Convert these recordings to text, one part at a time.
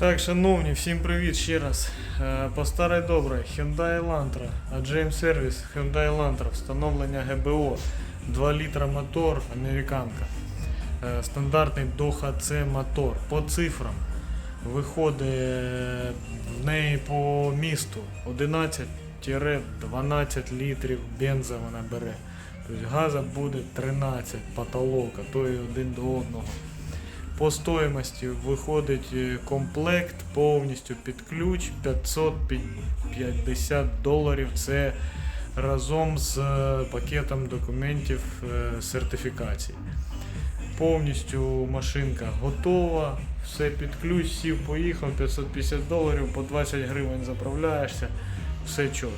Так, шановні, всім привіт ще раз. Е, По старій добрій Hyundai Elantra, AGM Service Hyundai Elantra, встановлення ГБО, 2 літра мотор, американка. Е, Стандартний Doha C мотор. По цифрам виходить е, в неї по місту 11-12 літрів бенза вона бере. Тобто газа буде 13 потолок, а то і один до одного. По стоїмості виходить е, комплект повністю під ключ 550 доларів. Це разом з е, пакетом документів е, сертифікації. Повністю машинка готова, все під ключ, сів, поїхав, 550 доларів, по 20 гривень заправляєшся, все чітко.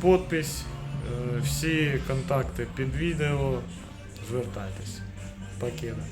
Подпись, е, всі контакти під відео, звертайтесь. Пакета.